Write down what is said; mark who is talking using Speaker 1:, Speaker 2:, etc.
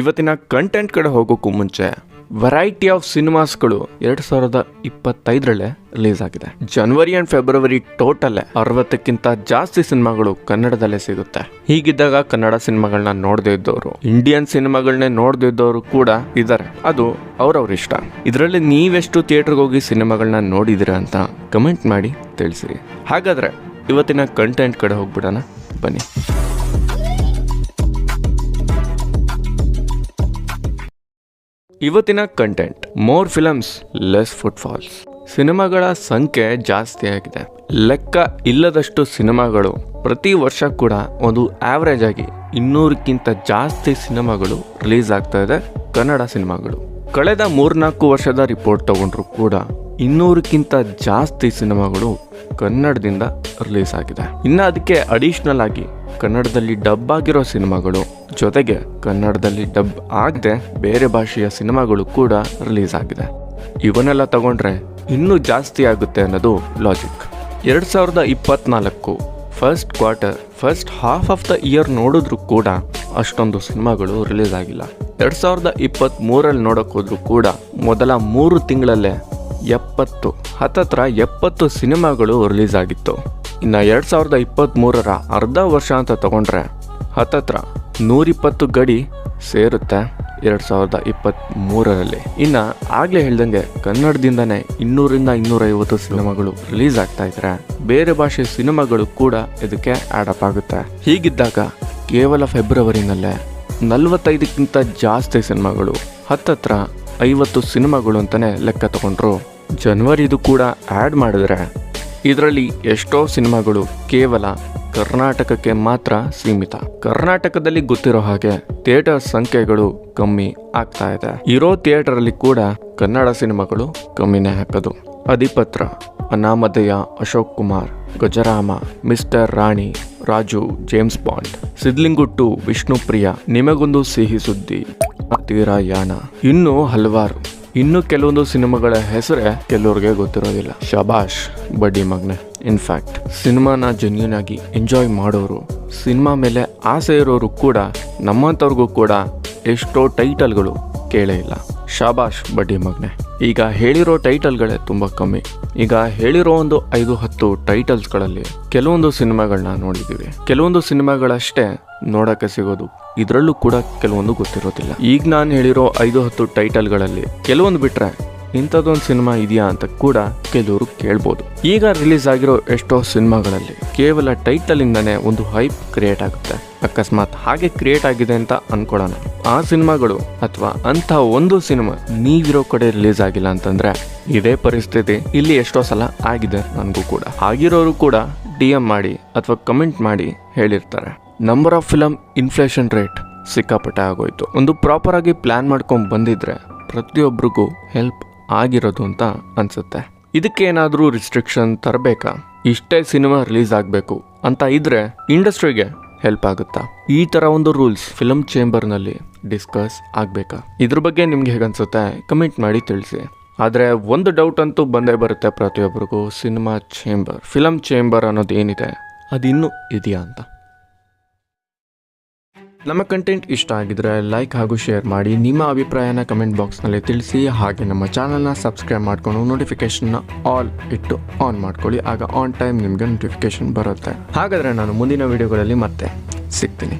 Speaker 1: ಇವತ್ತಿನ ಕಂಟೆಂಟ್ ಕಡೆ ಹೋಗೋಕ್ಕೂ ಮುಂಚೆ ವೆರೈಟಿ ಆಫ್ ಸಿನಿಮಾಸ್ಗಳು ಎರಡು ಸಾವಿರದ ಇಪ್ಪತ್ತೈದರಲ್ಲೇ ರಿಲೀಸ್ ಆಗಿದೆ. ಜನವರಿ ಅಂಡ್ ಫೆಬ್ರವರಿ ಟೋಟಲ್ ಅರವತ್ತಕ್ಕಿಂತ ಜಾಸ್ತಿ ಸಿನಿಮಾಗಳು ಕನ್ನಡದಲ್ಲೇ ಸಿಗುತ್ತೆ. ಹೀಗಿದ್ದಾಗ ಕನ್ನಡ ಸಿನಿಮಾಗಳನ್ನ ನೋಡದೇ ಇದ್ದವರು ಇಂಡಿಯನ್ ಸಿನಿಮಾಗಳನ್ನೇ ನೋಡದೇ ಇದ್ದವರು ಕೂಡ ಇದ್ದಾರೆ ಅದು ಅವ್ರವ್ರ ಇಷ್ಟ. ಇದರಲ್ಲಿ ನೀವೆಷ್ಟು ಥಿಯೇಟರ್ಗೆ ಹೋಗಿ ಸಿನಿಮಾಗಳನ್ನ ನೋಡಿದಿರ ಅಂತ ಕಮೆಂಟ್ ಮಾಡಿ ತಿಳಿಸಿರಿ. ಹಾಗಾದ್ರೆ ಇವತ್ತಿನ ಕಂಟೆಂಟ್ ಕಡೆ ಹೋಗ್ಬಿಡೋಣ. ಬನ್ನಿ. ಇವತ್ತಿನ content more films less footfalls ಸಿನಿಮಾಗಳ ಸಂಖ್ಯೆ ಜಾಸ್ತಿ ಆಗಿದೆ. ಲೆಕ್ಕ ಇಲ್ಲದಷ್ಟು ಸಿನಿಮಾಗಳು ಪ್ರತಿ ವರ್ಷ ಕೂಡ ಒಂದು ಆವರೇಜ್ ಆಗಿ ಇನ್ನೂರಕ್ಕಿಂತ ಜಾಸ್ತಿ ಸಿನಿಮಾಗಳು ರಿಲೀಸ್ ಆಗ್ತಾ ಇದೆ ಕನ್ನಡ ಸಿನಿಮಾಗಳು. ಕಳೆದ ಮೂರ್ನಾಲ್ಕು ವರ್ಷದ ರಿಪೋರ್ಟ್ ತಗೊಂಡ್ರು ಕೂಡ ಇನ್ನೂರಕ್ಕಿಂತ ಜಾಸ್ತಿ ಸಿನಿಮಾಗಳು ಕನ್ನಡದಿಂದ ರಿಲೀಸ್ ಆಗಿದೆ. ಇನ್ನು ಅದಕ್ಕೆ ಅಡಿಷನಲ್ ಆಗಿ ಕನ್ನಡದಲ್ಲಿ ಡಬ್ ಆಗಿರೋ ಸಿನಿಮಾಗಳು ಜೊತೆಗೆ ಕನ್ನಡದಲ್ಲಿ ಡಬ್ ಆಗದೆ ಬೇರೆ ಭಾಷೆಯ ಸಿನಿಮಾಗಳು ಕೂಡ ರಿಲೀಸ್ ಆಗಿದೆ. ಇವನ್ನೆಲ್ಲ ತಗೊಂಡ್ರೆ ಇನ್ನೂ ಜಾಸ್ತಿ ಆಗುತ್ತೆ ಅನ್ನೋದು ಲಾಜಿಕ್ ಎರಡ್ ಸಾವಿರದ ಇಪ್ಪತ್ನಾಲ್ಕು first quarter first half of the year ನೋಡಿದ್ರೂ ಕೂಡ ಅಷ್ಟೊಂದು ಸಿನಿಮಾಗಳು ರಿಲೀಸ್ ಆಗಿಲ್ಲ. ಎರಡು ಸಾವಿರದ ಇಪ್ಪತ್ತ್ ಮೂರಲ್ಲಿ ಕೂಡ ಮೊದಲ ಮೂರು ತಿಂಗಳಲ್ಲೇ ಎಪ್ಪತ್ತು, ಹತ್ತತ್ರ ಎಪ್ಪತ್ತು ಸಿನಿಮಾಗಳು ರಿಲೀಸ್ ಆಗಿತ್ತು. ಇನ್ನು ಎರಡು ಸಾವಿರದ ಇಪ್ಪತ್ತ್ಮೂರರ ಅರ್ಧ ವರ್ಷ ಅಂತ ತಗೊಂಡ್ರೆ ಹತ್ತತ್ರ ನೂರಿಪ್ಪತ್ತು ಗಡಿ ಸೇರುತ್ತೆ ಎರಡು ಸಾವಿರದ ಇಪ್ಪತ್ತ್ಮೂರರಲ್ಲಿ ಇನ್ನು ಆಗ್ಲೇ ಹೇಳ್ದಂಗೆ ಕನ್ನಡದಿಂದನೇ ಇನ್ನೂರಿಂದ ಇನ್ನೂರೈವತ್ತು ಸಿನಿಮಾಗಳು ರಿಲೀಸ್ ಆಗ್ತಾ ಇದ್ರೆ ಬೇರೆ ಭಾಷೆ ಸಿನಿಮಾಗಳು ಕೂಡ ಇದಕ್ಕೆ ಆಡ್ ಅಪ್ ಆಗುತ್ತೆ. ಹೀಗಿದ್ದಾಗ ಕೇವಲ ಫೆಬ್ರವರಿನಲ್ಲೇ ನಲವತ್ತೈದಕ್ಕಿಂತ ಜಾಸ್ತಿ ಸಿನಿಮಾಗಳು, ಹತ್ತತ್ರ ಐವತ್ತು ಸಿನಿಮಾಗಳು ಅಂತಾನೆ ಲೆಕ್ಕ ತಗೊಂಡ್ರು. ಜನವರಿದು ಕೂಡ ಆ್ಯಡ್ ಮಾಡಿದ್ರೆ ಇದರಲ್ಲಿ ಎಷ್ಟೋ ಸಿನಿಮಾಗಳು ಕೇವಲ ಕರ್ನಾಟಕಕ್ಕೆ ಮಾತ್ರ ಸೀಮಿತ. ಕರ್ನಾಟಕದಲ್ಲಿ ಗೊತ್ತಿರೋ ಹಾಗೆ ಥಿಯೇಟರ್ ಸಂಖ್ಯೆಗಳು ಕಮ್ಮಿ ಆಗ್ತಾ ಇದೆ. ಇರೋ ಥಿಯೇಟರ್ ಅಲ್ಲಿ ಕೂಡ ಕನ್ನಡ ಸಿನಿಮಾಗಳು ಕಮ್ಮಿನೇ ಹಾಕೋದು. Adhipatra, Anamadheya, Ashok Kumar, Gajarama, mister Rani, Raju, James Bond, ಸಿದ್ಲಿಂಗುಟ್ಟು, Vishnupriya, ನಿಮಗೊಂದು ಸಿಹಿ ಸುದ್ದಿ ತೀರಾ ಯಾನ ಇನ್ನೂ ಹಲವಾರು ಇನ್ನು ಕೆಲವೊಂದು ಸಿನಿಮಾಗಳ ಹೆಸರೇ ಕೆಲವ್ರಿಗೆ ಗೊತ್ತಿರೋದಿಲ್ಲ. ಶಬಾಷ್ ಬಡ್ಡಿ ಮಗ್ನೆ. ಇನ್ಫ್ಯಾಕ್ಟ್ ಸಿನಿಮಾನ ಜೆನ್ಯೂನ್ ಆಗಿ ಎಂಜಾಯ್ ಮಾಡೋರು, ಸಿನಿಮಾ ಮೇಲೆ ಆಸೆ ಇರೋರು ಕೂಡ, ನಮ್ಮಂಥವ್ರಿಗೂ ಕೂಡ ಎಷ್ಟೋ ಟೈಟಲ್ಗಳು ಕೇಳೇ ಇಲ್ಲ. ಶಾಬಾಷ್ ಬಡ್ಡಿ ಮಗ್ನೆ. ಈಗ ಹೇಳಿರೋ ಟೈಟಲ್ಗಳೇ ತುಂಬ ಕಮ್ಮಿ. ಈಗ ಹೇಳಿರೋ ಒಂದು ಐದು ಹತ್ತು ಟೈಟಲ್ಸ್ಗಳಲ್ಲಿ ಕೆಲವೊಂದು ಸಿನಿಮಾಗಳನ್ನ ನೋಡಿದ್ದೀವಿ ಕೆಲವೊಂದು ಸಿನಿಮಾಗಳಷ್ಟೇ ನೋಡಕ್ಕೆ ಸಿಗೋದು. ಇದರಲ್ಲೂ ಕೂಡ ಕೆಲವೊಂದು ಗೊತ್ತಿರೋದಿಲ್ಲ. ಈಗ ನಾನು ಹೇಳಿರೋ ಐದು ಹತ್ತು ಟೈಟಲ್ಗಳಲ್ಲಿ ಕೆಲವೊಂದು ಬಿಟ್ರೆ ಇಂಥದ್ದೊಂದು ಸಿನಿಮಾ ಇದೆಯಾ ಅಂತ ಕೂಡ ಕೆಲವರು ಕೇಳ್ಬೋದು. ಈಗ ರಿಲೀಸ್ ಆಗಿರೋ ಎಷ್ಟೋ ಸಿನಿಮಾಗಳಲ್ಲಿ ಕೇವಲ ಟೈಟಲ್ ಇಂದನೇ ಒಂದು ಹೈಪ್ ಕ್ರಿಯೇಟ್ ಆಗುತ್ತೆ. ಅಕಸ್ಮಾತ್ ಹಾಗೆ ಕ್ರಿಯೇಟ್ ಆಗಿದೆ ಅಂತ ಅನ್ಕೊಳ್ಳೋಣ. ಆ ಸಿನಿಮಾಗಳು ಅಥವಾ ಅಂತ ಒಂದು ಸಿನಿಮಾ ನೀವಿರೋ ಕಡೆ ರಿಲೀಸ್ ಆಗಿಲ್ಲ ಅಂತಂದ್ರೆ ಇದೇ ಪರಿಸ್ಥಿತಿ ಇಲ್ಲಿ ಎಷ್ಟೋ ಸಲ ಆಗಿದೆ ನನಗೂ ಕೂಡ. ಆಗಿರೋರು ಕೂಡ ಡಿ ಎಂ ಮಾಡಿ ಅಥವಾ ಕಮೆಂಟ್ ಮಾಡಿ ಹೇಳಿರ್ತಾರೆ. Number of film inflation rate ಸಿಕ್ಕಾಪಟ್ಟೆ ಆಗೋಯ್ತು. ಒಂದು ಪ್ರಾಪರ್ ಆಗಿ ಪ್ಲಾನ್ ಮಾಡ್ಕೊಂಡು ಬಂದಿದ್ರೆ ಪ್ರತಿಯೊಬ್ಬರಿಗೂ ಹೆಲ್ಪ್ ಆಗಿರೋದು ಅಂತ ಅನ್ಸುತ್ತೆ. ಇದಕ್ಕೆ ಏನಾದರೂ ರಿಸ್ಟ್ರಿಕ್ಷನ್ ತರಬೇಕಾ? ಇಷ್ಟೇ ಸಿನಿಮಾ ರಿಲೀಸ್ ಆಗಬೇಕು ಅಂತ ಇದ್ರೆ ಇಂಡಸ್ಟ್ರಿಗೆ ಹೆಲ್ಪ್ ಆಗುತ್ತಾ? ಈ ತರ ಒಂದು ರೂಲ್ಸ್ ಫಿಲಮ್ ಚೇಂಬರ್ನಲ್ಲಿ ಡಿಸ್ಕಸ್ ಆಗಬೇಕಾ? ಇದ್ರ ಬಗ್ಗೆ ನಿಮ್ಗೆ ಹೇಗನ್ಸುತ್ತೆ ಕಮೆಂಟ್ ಮಾಡಿ ತಿಳಿಸಿ. ಆದರೆ ಒಂದು ಡೌಟ್ ಅಂತೂ ಬಂದೇ ಬರುತ್ತೆ ಪ್ರತಿಯೊಬ್ಬರಿಗೂ ಸಿನಿಮಾ ಚೇಂಬರ್ ಫಿಲಮ್ ಚೇಂಬರ್ ಅನ್ನೋದು ಏನಿದೆ? ಅದಿನ್ನೂ ಇದೆಯಾ ಅಂತ. ನಮ್ಮ ಕಂಟೆಂಟ್ ಇಷ್ಟ ಆಗಿದ್ರೆ ಲೈಕ್ ಹಾಗೂ ಶೇರ್ ಮಾಡಿ, ನಿಮ್ಮ ಅಭಿಪ್ರಾಯನ ಕಮೆಂಟ್ ಬಾಕ್ಸ್ನಲ್ಲಿ ತಿಳಿಸಿ, ಹಾಗೆ ನಮ್ಮ ಚಾನಲ್ನ ಸಬ್ಸ್ಕ್ರೈಬ್ ಮಾಡ್ಕೊಂಡು ನೋಟಿಫಿಕೇಶನ್ನ ಆಲ್ ಇಟ್ಟು ಆನ್ ಮಾಡ್ಕೊಳ್ಳಿ, ಆಗ ಆನ್ ಟೈಮ್ ನಿಮಗೆ ನೋಟಿಫಿಕೇಶನ್ ಬರುತ್ತೆ. ಹಾಗಾದರೆ ನಾನು ಮುಂದಿನ ವಿಡಿಯೋಗಳಲ್ಲಿ ಮತ್ತೆ ಸಿಗ್ತೀನಿ.